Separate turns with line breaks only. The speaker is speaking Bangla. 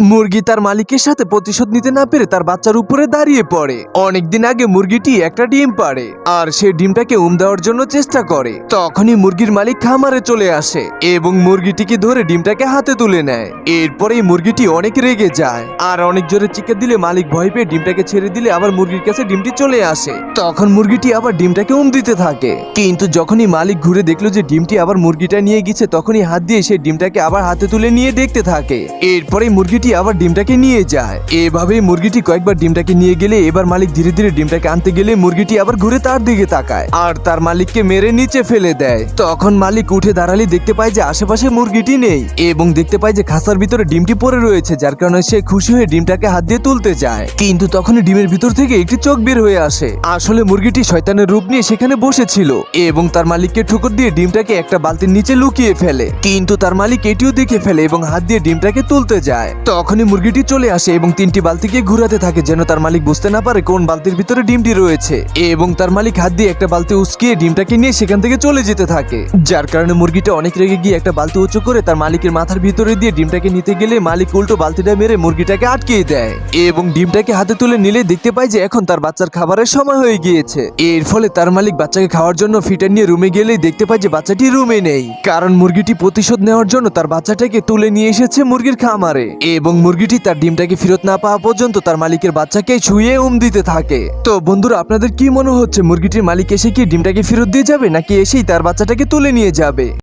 মুরগি তার মালিকের সাথে প্রতিশোধ নিতে না পেরে তার বাচ্চার উপরে দাঁড়িয়ে পড়ে। অনেকদিন আগে মুরগিটি একটা ডিম পাড়ে আর সে ডিমটাকে উম দেওয়ার জন্য চেষ্টা করে। তখনই মুরগির মালিক খামারে চলে আসে এবং মুরগিটিকে ধরে ডিমটাকে হাতে তুলে নেয়। এরপরেই মুরগিটি অনেক রেগে যায় আর অনেক জোরে চিৎকার দিলে মালিক ভয় পেয়ে ডিমটাকে ছেড়ে দিলে আবার মুরগির কাছে ডিমটি চলে আসে। তখন মুরগিটি আবার ডিমটাকে উম দিতে থাকে। কিন্তু যখনই মালিক ঘুরে দেখল যে ডিমটি আবার মুরগিটা নিয়ে গেছে, তখনই হাত দিয়ে সেই ডিমটাকে আবার হাতে তুলে নিয়ে দেখতে থাকে। এরপরেই মুরগিটি আবার ডিমটাকে নিয়ে যায়। এভাবেই মুরগিটি কয়েকবার ডিমটাকে নিয়ে গেলে এবার মালিক ধীরে ধীরে ডিমটাকে আনতে গেলে মুরগিটি আবার ঘুরে তার দিকে তাকায় আর তার মালিককে মেরে নিচে ফেলে দেয়। তখন মালিক উঠে দাঁড়ালে দেখতে পায় যে আশেপাশে মুরগিটি নেই এবং দেখতে পায় যে খাসার ভিতরে ডিমটি পড়ে রয়েছে, যার কারণে সে খুশি হয়ে ডিমটাকে হাত দিয়ে তুলতে যায়। কিন্তু তখনই ডিমের ভিতর থেকে একটি চোখ বের হয়ে আসে। আসলে মুরগিটি শয়তানের রূপ নিয়ে সেখানে বসেছিল এবং তার মালিককে ঠুকর দিয়ে ডিমটাকে একটা বালতির নিচে লুকিয়ে ফেলে। কিন্তু তার মালিক এটিও দেখে ফেলে এবং হাত দিয়ে ডিমটাকে তুলতে যায়। তখনই মুরগিটি চলে আসে এবং তিনটি বালতিকে ঘুরাতে থাকে যেন তার মালিক বুঝতে না পারে কোন বালতির ভিতরে ডিমটি রয়েছে। এবং তার মালিক হাত দিয়ে একটা বালতি উস্কিয়ে ডিমটাকে নিয়ে সেখান থেকে চলে যেতে থাকে। যার কারণে মুরগিটা অনেক রেগে গিয়ে একটা বালতি উঁচু করে তার মালিকের মাথার ভিতরে দিয়ে ডিমটাকে নিতে গেলে মালিক উল্টো বালতিটা মেরে মুরগিটাকে আটকিয়ে দেয়। এবং ডিমটাকে হাতে তুলে নিলে দেখতে পায় যে এখন তার বাচ্চার খাবারের সময় হয়ে গিয়েছে। এর ফলে তার মালিক বাচ্চাকে খাওয়ার জন্য ফিটার নিয়ে রুমে গেলেই দেখতে পায় যে বাচ্চাটি রুমে নেই। কারণ মুরগিটি প্রতিশোধ নেওয়ার জন্য তার বাচ্চাটাকে তুলে নিয়ে এসেছে মুরগির খামারে। এবং মুরগিটি তার ডিমটাকে ফেরত না পাওয়া পর্যন্ত তার মালিকের বাচ্চাকে ছুঁয়ে উম দিতে থাকে। তো বন্ধুরা, আপনাদের কি মনে হচ্ছে, মুরগিটির মালিক এসে কি ডিমটাকে ফেরত দিয়ে যাবে, নাকি এসেই তার বাচ্চাটাকে তুলে নিয়ে যাবে?